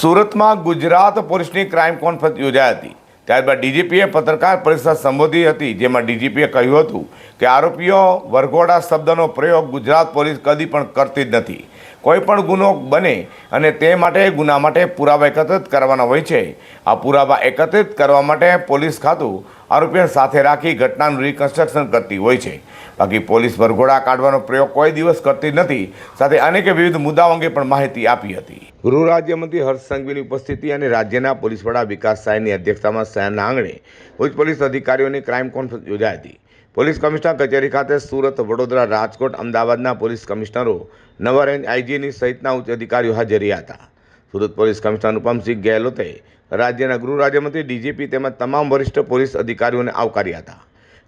સુરતમાં ગુજરાત પોલીસની crime conference યોજાઈ હતી. ત્યારબાદ ડીજીપીએ પત્રકાર પરિષદ સંબોધી હતી, જેમાં ડીજીપીએ કહ્યું હતું કે આરોપીઓ વરઘોડા શબ્દનો પ્રયોગ ગુજરાત પોલીસ કદી પણ કરતી જ નથી. કોઈ પણ ગુનો બને અને તે માટે ગુના માટે પુરાવા એકત્રિત કરવાના હોય છે. આ પુરાવા એકત્રિત કરવા માટે પોલીસ ખાતું આરોપીઓને સાથે રાખી ઘટનાનું રિકન્સ્ટ્રક્શન કરતી હોય છે. બાકી પોલીસ વરઘોડા કાઢવાનો પ્રયોગ કોઈ દિવસ કરતી નથી. સાથે અનેક વિવિધ મુદ્દાઓ અંગે પણ માહિતી આપી હતી. ગૃહ રાજ્યમંત્રી હર્ષ સંઘવીની ઉપસ્થિતિ અને રાજ્યના પોલીસ વડા વિકાસ સાયની અધ્યક્ષતામાં શહેરના આંગણે ઉચ્ચ પોલીસ અધિકારીઓની ક્રાઇમ કોન્ફરન્સ યોજાઈ હતી. પોલીસ કમિશનર કચેરી ખાતે સુરત, વડોદરા, રાજકોટ, અમદાવાદના પોલીસ કમિશનરો, નવા રેન્જ આઈજીની સહિતના ઉચ્ચ અધિકારીઓ હાજર હતા. સુરત પોલીસ કમિશનર અનુપમસિંહ ગેહલોતે રાજ્યના ગૃહ રાજ્યમંત્રી, ડીજીપી તેમજ તમામ વરિષ્ઠ પોલીસ અધિકારીઓને આવકાર્યા હતા.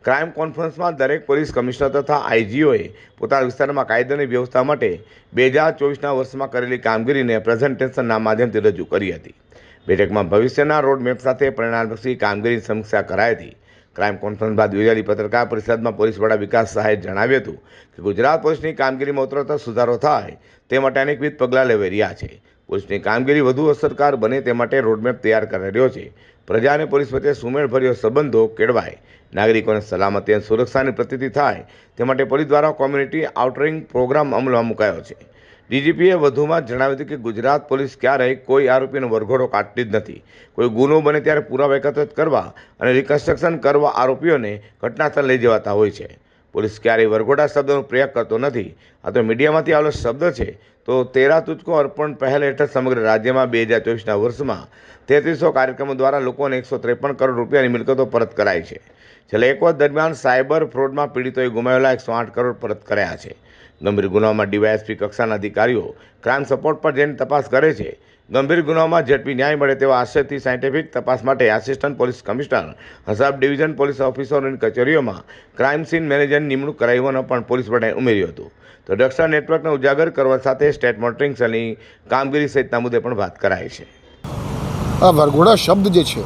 ક્રાઇમ કોન્ફરન્સમાં દરેક પોલીસ કમિશનર તથા આઈજીઓએ પોતાના વિસ્તારમાં કાયદાની વ્યવસ્થા માટે બે હજાર ચોવીસના વર્ષમાં કરેલી કામગીરીને પ્રેઝન્ટેશનના માધ્યમથી રજૂ કરી હતી. બેઠકમાં ભવિષ્યના રોડમેપ સાથે પરિણામલક્ષી કામગીરીની સમીક્ષા કરાઈ હતી. ક્રાઇમ કોન્ફરન્સ બાદ યોજાયેલી પત્રકાર પરિષદમાં પોલીસ વડા વિકાસ સહાયે જણાવ્યું હતું કે ગુજરાત પોલીસની કામગીરીમાં ઉતરતા સુધારો થાય તે માટે અનેકવિધ પગલાં લેવાઈ રહ્યા છે. પોલીસની કામગીરી વધુ અસરકાર બને તે માટે રોડમેપ તૈયાર કરાઈ રહ્યો છે. પ્રજા અને પોલીસ વચ્ચે સુમેળભર્યો સંબંધો કેળવાય. નાગરિકોને સલામતી અને સુરક્ષાની પ્રતિતિ થાય તે માટે પોલીસ દ્વારા કોમ્યુનિટી આઉટરિંગ પ્રોગ્રામ અમલમાં મુકાયો છે. ડીજીપીએ વધુમાં જણાવ્યું હતું કે ગુજરાત પોલીસ ક્યારેય કોઈ આરોપીનો વરઘોડો કાઢતી જ નથી. કોઈ ગુનો બને ત્યારે પુરાવા એકત્રિત કરવા અને રિકન્સ્ટ્રક્શન કરવા આરોપીઓને ઘટનાસ્થળ લઈ જવાતા હોય છે. પોલીસ ક્યારેય વરઘોડા શબ્દનો પ્રયોગ કરતો નથી. આ તો મીડિયામાંથી આવેલો શબ્દ છે. તો તેરા તુચકો અર્પણ પહેલ હેઠળ સમગ્ર રાજ્યમાં બે હજાર ચોવીસના વર્ષમાં તેત્રીસો કાર્યક્રમો દ્વારા લોકોને એકસો ત્રેપન કરોડ રૂપિયાની મિલકતો પરત કરાઈ છે. છેલ્લા એક વર્ષ દરમિયાન સાયબર ફ્રોડમાં પીડિતોએ ગુમાવેલા એકસો આઠ કરોડ પરત કર્યા છે. ગંભીર ગુનામાં ડીવાયએસપી કક્ષાના અધિકારીઓ ક્રાઇમ સપોર્ટ પર જઈને તપાસ કરે છે. ગંભીર ગુનામાં ઝડપી ન્યાય મળે તેવા આશયથી સાયન્ટિફિક તપાસ માટે આસિસ્ટન્ટ પોલીસ કમિશનર હસાબ ડિવિઝન પોલીસ ઓફિસરોની કચેરીઓમાં ક્રાઇમ સીન મેનેજરની નિમણૂક કરાઈ હોવાનું પણ પોલીસ વડાએ ઉમેર્યું હતું. તો ડક્ષા નેટવર્કને ઉજાગર કરવા સાથે સ્ટેટ મોનિટરિંગ સેલની કામગીરી સહિતના મુદ્દે પણ વાત કરાઈ છે. આ વરઘોડા શબ્દ જે છે,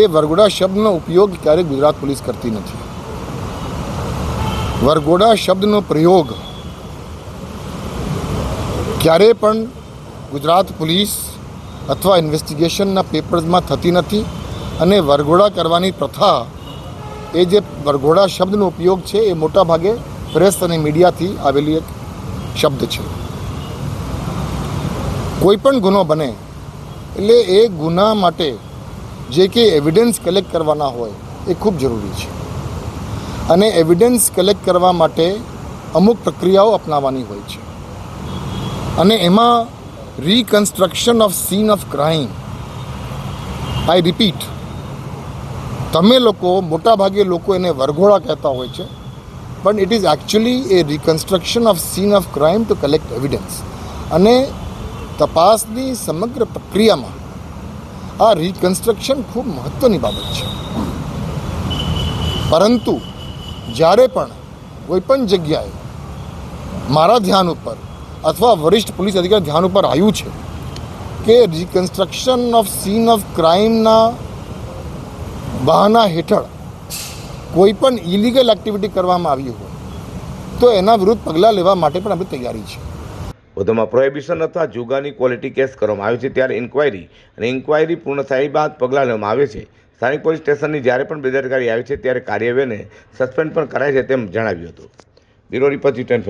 એ વરઘોડા શબ્દનો ઉપયોગ ક્યારેય ગુજરાત પોલીસ કરતી નથી. વરઘોડા શબ્દનો પ્રયોગ. ક્યારેય પણ ગુજરાત પોલીસ અથવા ઇન્વેસ્ટિગેશનના પેપર્સમાં થતી નથી અને વરઘોડા કરવાની પ્રથા એ જે વરઘોડા શબ્દનો ઉપયોગ છે એ મોટા ભાગે પ્રેસ અને મીડિયાથી આવેલી એક શબ્દ છે. કોઈ પણ ગુનો બને એટલે એ ગુના માટે જે કે એવિડન્સ કલેક્ટ કરવાના હોય એ ખૂબ જરૂરી છે. અને એવિડન્સ કલેક્ટ કરવા માટે અમુક પ્રક્રિયાઓ અપનાવવાની હોય છે. અને એમાં reconstruction of scene of crime I repeat તમે લોકો મોટાભાગે લોકો એને વરઘોડા કહેતા હોય છે, પણ it is actually a reconstruction of scene of crime to collect evidence અને તપાસની સમગ્ર પ્રક્રિયામાં આ રિકન્સ્ટ્રક્શન ખૂબ મહત્ત્વની બાબત છે. પરંતુ જ્યારે પણ કોઈ પણ જગ્યાએ મારા ધ્યાન ઉપર અથવા વરિષ્ઠ પોલીસ અધિકારી ધ્યાન ઉપર આવ્યું છે કે રિકન્સ્ટ્રક્શન ઓફ સીન ઓફ ક્રાઇમના બહાના હેઠળ કોઈ પણ ઇલીગલ એક્ટિવિટી કરવામાં આવી હોય, તો એના વિરુદ્ધ પગલાં લેવા માટે પણ આપણી તૈયારી છે. વધુમાં પ્રોહિબિશન અથવા જુગાની ક્વોલિટી કેસ કરવામાં આવે છે ત્યારે ઇન્ક્વાયરી અને ઇન્ક્વાયરી પૂર્ણ થાય બાદ પગલાં લેવામાં આવે છે. સ્થાનિક પોલીસ સ્ટેશનની જ્યારે પણ બેદરકારી આવે છે ત્યારે કાર્યવાહીને સસ્પેન્ડ પણ કરાય છે તેમ જણાવ્યું હતું. બ્યુરો રિપોર્ટ જી ટેન